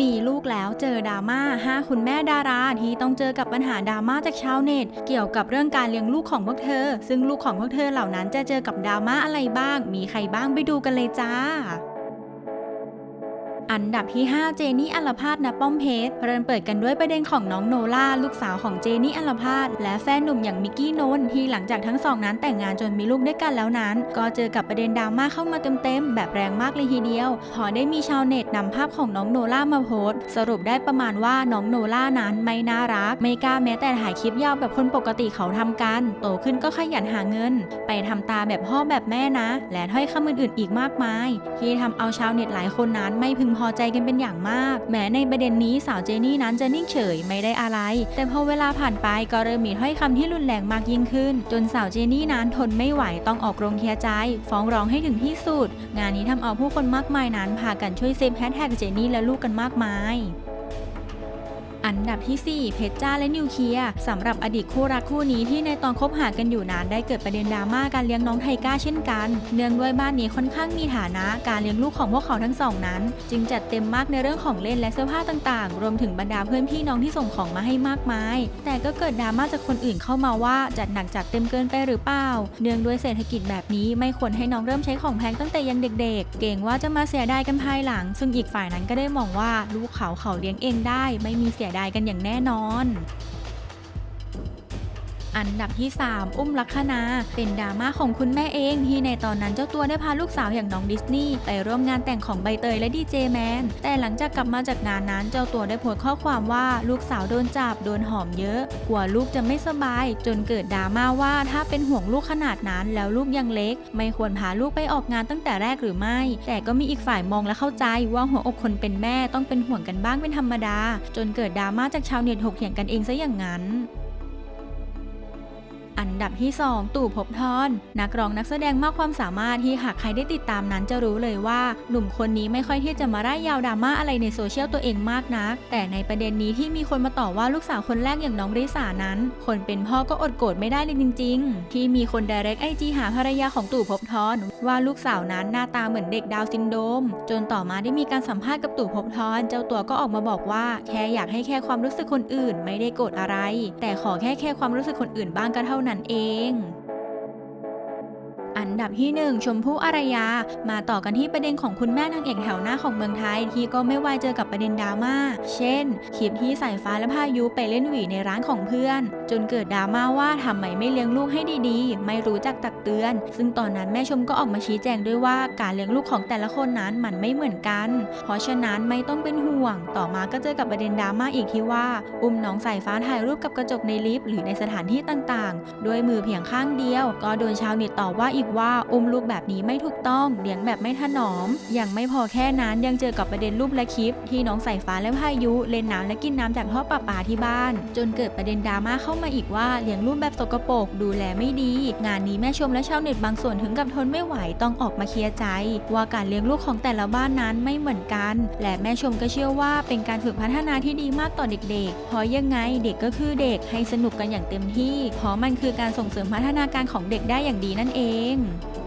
มีลูกแล้วเจอดราม่า5คุณแม่ดาราที่ต้องเจอกับปัญหาดราม่าจากชาวเน็ต เกี่ยวกับเรื่องการเลี้ยงลูกของพวกเธอ ซึ่งลูกของพวกเธอเหล่านั้นจะเจอกับดราม่าอะไรบ้าง มีใครบ้างไปดูกันเลยจ้า อันดับที่ 5 เจนี่อัลพาดณป้อมเพชรเริ่มเปิดกันด้วยประเด็นของน้องโนล่าลูกสาวของเจนี่อัลพาดและแฟนหนุ่มอย่างมิกกี้โนนที่หลังจากทั้งสองนั้นแต่งงานจนมีลูกด้วยกันแล้วนั้น ก็เจอกับประเด็นดราม่าเข้ามาเต็มๆแบบแรงมากเลยทีเดียว พอได้มีชาวเน็ตนำภาพของน้องโนล่ามาโพสสรุปได้ประมาณว่าน้องโนล่านั้นไม่น่ารัก ไม่กล้าแม้แต่ถ่ายคลิปยาวแบบคนปกติเขาทำกัน โตขึ้นก็ขยันหาเงิน ไปทำตาแบบพ่อแบบแม่นะ และถ้อยคำอื่นๆอีกมากมาย ที่ทำเอาชาวเน็ตหลายคนนั้นไม่พึงพอใจกันเป็นอย่างมาก แม้ในประเด็นนี้สาวเจนี่นั้นจะนิ่งเฉยไม่ได้อะไร แต่พอเวลาผ่านไปก็เริ่มมีถ้อยคำที่รุนแรงมากยิ่งขึ้น จนสาวเจนี่นั้นทนไม่ไหวต้องออกโรงเคลียร์ใจ ฟ้องร้องให้ถึงที่สุด งานนี้ทำเอาผู้คนมากมายนั้นพากันช่วยเซฟแฮชแท็กเจนี่และลูกกันมากมาย อันดับที่ 4 เพชรจ้าและนิวเคลียร์สำหรับอดีตคู่รักคู่นี้ที่ในตอนคบหากันอยู่นานได้เกิดประเด็นดราม่าการเลี้ยงน้องไทก้าเช่นกัน เนื่องด้วยบ้านนี้ค่อนข้างมีฐานะการเลี้ยงลูกของพวกเขาทั้งสองนั้น จึงจัดเต็มมากในเรื่องของเล่นและเสื้อผ้าต่างๆ รวมถึงบรรดาเพื่อนพี่น้องที่ส่งของมาให้มากมาย แต่ก็เกิดดราม่าจากคนอื่นเข้ามาว่าจัดหนักจัดเต็มเกินไปหรือเปล่า เนื่องด้วยเศรษฐกิจแบบนี้ไม่ควรให้น้องเริ่มใช้ของแพงตั้งแต่ยังเด็ก ๆ เก่งว่าจะมาเสียดายกันภายหลัง ซึ่งอีกฝ่ายนั้นก็ได้มองว่าลูกเขาเขาเลี้ยงเองได้ ไม่มีเสียได้กันอย่างแน่นอน อันดับที่ 3 อุ้มลักษณาเป็นดราม่าของคุณแม่เองที่ในตอนนั้นเจ้าตัวได้พาลูกสาวอย่างน้องดิสนีย์ไปร่วมงานแต่งของใบเตยและดีเจแมนแต่หลังจากกลับมาจากงานนั้นเจ้าตัวได้โพสต์ข้อความว่าลูกสาวโดนจับโดนหอมเยอะ กลัวลูกจะไม่สบาย จนเกิดดราม่าว่าถ้าเป็นห่วงลูกขนาดนั้นแล้วลูกยังเล็ก ไม่ควรพาลูกไปออกงานตั้งแต่แรกหรือไม่ แต่ก็มีอีกฝ่ายมองและเข้าใจว่าหัวอกคนเป็นแม่ต้องเป็นห่วงกันบ้างเป็นธรรมดา จนเกิดดราม่าจากชาวเน็ตถกเถียงกันเองซะอย่างนั้น อันดับที่ 2 ตู่ภพบทรนักร้องนักแสดงมากความสามารถที่หากใครได้ติดตามนั้นจะรู้เลยว่า หนุ่มคนนี้ไม่ค่อยที่จะมาไล่ายยาวดราม่าอะไรในโซเชียลตัวเองมากนัก แต่ในประเด็นนี้ที่มีคนมาต่อว่าลูกสาวคนแรกอย่างน้องริสานั้น คนเป็นพ่อก็อดโกรธไม่ได้เลยจริง ๆ ที่มีคนดเรกไอจีหาภรรยาของตู่ภพบทร ว่าลูกสาวนั้นหน้าตาเหมือนเด็กดาวซินโดม จนต่อมาได้มีการสัมภาษณ์กับตู่ภพบทรเจ้าตัวก็ออกมาบอกว่า แค่อยากให้แค่ความรู้สึกคนอื่น ไม่ได้โกรธอะไร แต่ขอแค่แค่ความรู้สึกคนอื่นบ้างก็เท่านั้นเอง อันดับที่ 1 ชมพู่อารยา มาต่อกันที่ประเด็นของคุณแม่นางเอกแถวหน้าของเมืองไทย ที่ก็ไม่วายเจอกับประเด็นดราม่า เช่น คลิปที่สายฟ้าและพายุไปเล่นหวีในร้านของเพื่อน จนเกิดดราม่าว่าทำไมไม่เลี้ยงลูกให้ดีๆ ไม่รู้จักตักเตือน ซึ่งตอนนั้นแม่ชมก็ออกมาชี้แจงด้วยว่าการเลี้ยงลูกของแต่ละคนนั้นมันไม่เหมือนกัน เพราะฉะนั้นไม่ต้องเป็นห่วง ต่อมาก็เจอกับประเด็นดราม่าอีกที่ว่า อุ้มน้องสายฟ้าถ่ายรูปกับกระจกในลิฟต์หรือในสถานที่ต่างๆ ด้วยมือเพียงข้างเดียว ก็โดนชาวเน็ตต่อว่าอีกว่าอุ้มลูกแบบนี้ไม่ถูกต้องเลี้ยงแบบไม่ถนอม ยังไม่พอแค่นั้นยังเจอกับประเด็นรูปและคลิป ที่น้องสายฟ้าและพายุเล่นน้ำและกินน้ำจากท่อประปาที่บ้าน จนเกิดประเด็นดราม่าเข้ามาอีกว่าเลี้ยงลูกแบบสกปรกดูแลไม่ดี งานนี้แม่ชมและชาวเน็ตบางส่วนถึงกับทนไม่ไหวต้องออกมาเคลียร์ใจ ว่าการเลี้ยงลูกของแต่ละบ้านนั้นไม่เหมือนกัน และแม่ชมก็เชื่อว่าเป็นการฝึกพัฒนาที่ดีมากต่อเด็กๆเพราะยังไงเด็กก็คือเด็กให้สนุกกันอย่างเต็มที่ เพราะมันคือการส่งเสริมพัฒนาการของเด็กได้อย่างดีนั่นเอง Mm.